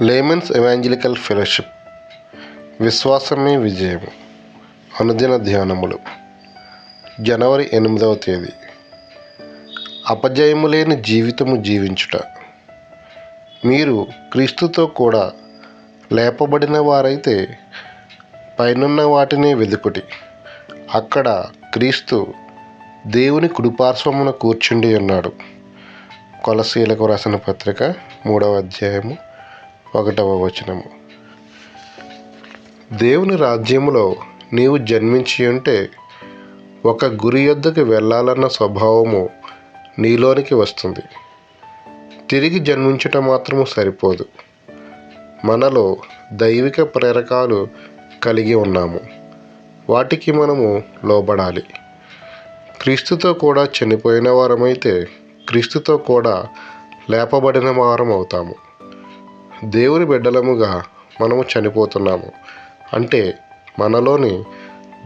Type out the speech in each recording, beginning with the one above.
Layman's evangelical fellowship. విశ్వాసమే విజయం అనుదిన ధ్యానములు. జనవరి ఎనిమిదవ తేదీ. అపజయము లేని జీవితము జీవించుట. మీరు క్రీస్తుతో కూడా లేపబడిన వారైతే పైనున్న వాటిని వెదుకుటి. అక్కడ క్రీస్తు దేవుని కుడిపార్శ్వమున కూర్చుండి ఉన్నాడు. కొలసీలకు రాసిన పత్రిక మూడవ అధ్యాయము ఒకటవ వచనము. దేవుని రాజ్యములో నీవు జన్మించి ఉంటే ఒక గురి యొద్దకు వెళ్ళాలన్న స్వభావము నీలోనికి వస్తుంది. తిరిగి జన్మించటం మాత్రము సరిపోదు. మనలో దైవిక ప్రేరకాలు కలిగి ఉన్నాము. వాటికి మనము లోబడాలి. క్రీస్తుతో కూడా చనిపోయిన వారమైతే క్రీస్తుతో కూడా లేపబడిన వారం అవుతాము దేవుని బిడ్డలముగా మనము చనిపోతున్నాము. అంటే మనలోని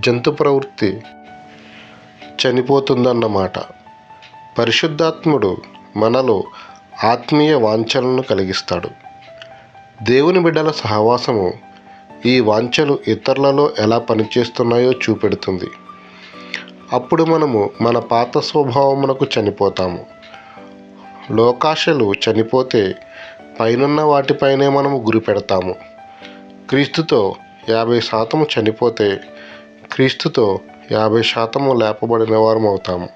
జంతు ప్రవృత్తి చనిపోతుందన్నమాట. పరిశుద్ధాత్ముడు మనలో ఆత్మీయ వాంఛలను కలిగిస్తాడు. దేవుని బిడ్డల సహవాసము ఈ వాంఛలు ఇతరులలో ఎలా పనిచేస్తున్నాయో చూపెడుతుంది. అప్పుడు మనము మన పాత స్వభావమునకు చనిపోతాము. లోకాశలు చనిపోతే పైనున్న వాటిపైనే మనము గురి పెడతాము. క్రీస్తుతో యాభై శాతం చనిపోతే క్రీస్తుతో యాభై శాతము లేపబడిన వారం అవుతాము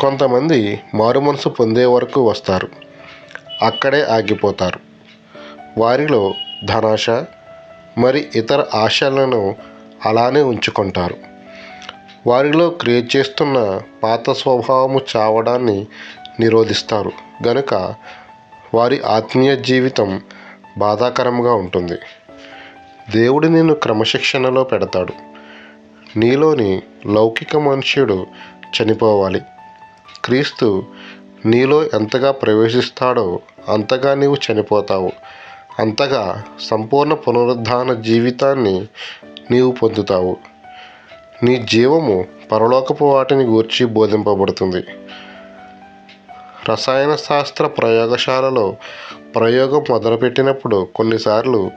కొంతమంది మారు మనసు పొందే వరకు వస్తారు. అక్కడే ఆగిపోతారు. వారిలో ధనాశ మరి ఇతర ఆశలను అలానే ఉంచుకుంటారు. వారిలో క్రియేట్ చేస్తున్న పాత స్వభావము చావడాన్ని నిరోధిస్తారు. గనుక వారి ఆత్మీయ జీవితం బాధాకరంగా ఉంటుంది. దేవుడు నిన్ను క్రమశిక్షణలో పెడతాడు. నీలోని లౌకిక మనుష్యుడు చనిపోవాలి. క్రీస్తు నీలో ఎంతగా ప్రవేశిస్తాడో అంతగా నీవు చనిపోతావు. అంతగా సంపూర్ణ పునరుద్ధాన జీవితాన్ని నీవు పొందుతావు. నీ జీవము పరలోకపు వాటిని గూర్చి బోధింపబడుతుంది. రసాయన శాస్త్ర ప్రయోగశాలలో ప్రయోగం మొదలుపెట్టినప్పుడు కొన్నిసార్లు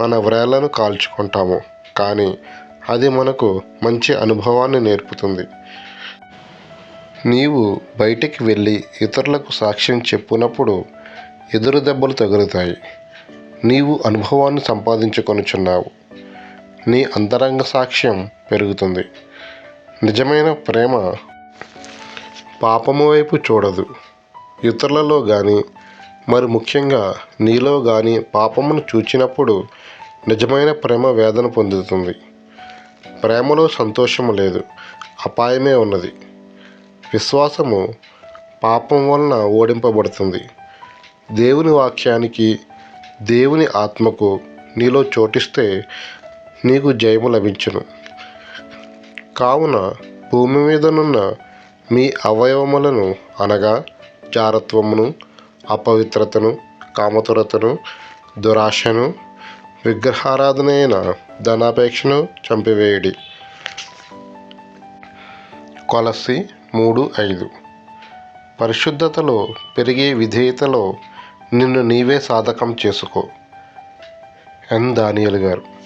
మన వ్రేళ్ళను కాల్చుకుంటాము. కానీ అది మనకు మంచి అనుభవాన్ని నేర్పుతుంది. నీవు బయటికి వెళ్ళి ఇతరులకు సాక్ష్యం చెప్పునప్పుడు ఎదురు దెబ్బలు తగులుతాయి. నీవు అనుభవాన్ని సంపాదించుకొనుచున్నావు. నీ అంతరంగ సాక్ష్యం పెరుగుతుంది. నిజమైన ప్రేమ పాపము వైపు చూడదు. ఇతరులలో కానీ మరి ముఖ్యంగా నీలో కానీ పాపమును చూచినప్పుడు నిజమైన ప్రేమ వేదన పొందుతుంది. ప్రేమలో సంతోషం లేదు అపాయమే ఉన్నది. విశ్వాసము పాపం వలన ఓడింపబడుతుంది. దేవుని వాక్యానికి దేవుని ఆత్మకు నీలో చోటిస్తే నీకు జయము లభించును. కావున భూమి మీదనున్న మీ అవయవములను అనగా జారత్వమును అపవిత్రతను కామతురతను దురాశను విగ్రహారాధనైన ధనాపేక్షను చంపివేయడి. కొలసి మూడు ఐదు. పరిశుద్ధతలో పెరిగే విధేయతలో నిన్ను నీవే సాధకం చేసుకో. ఎన్. దానియల్ గారు.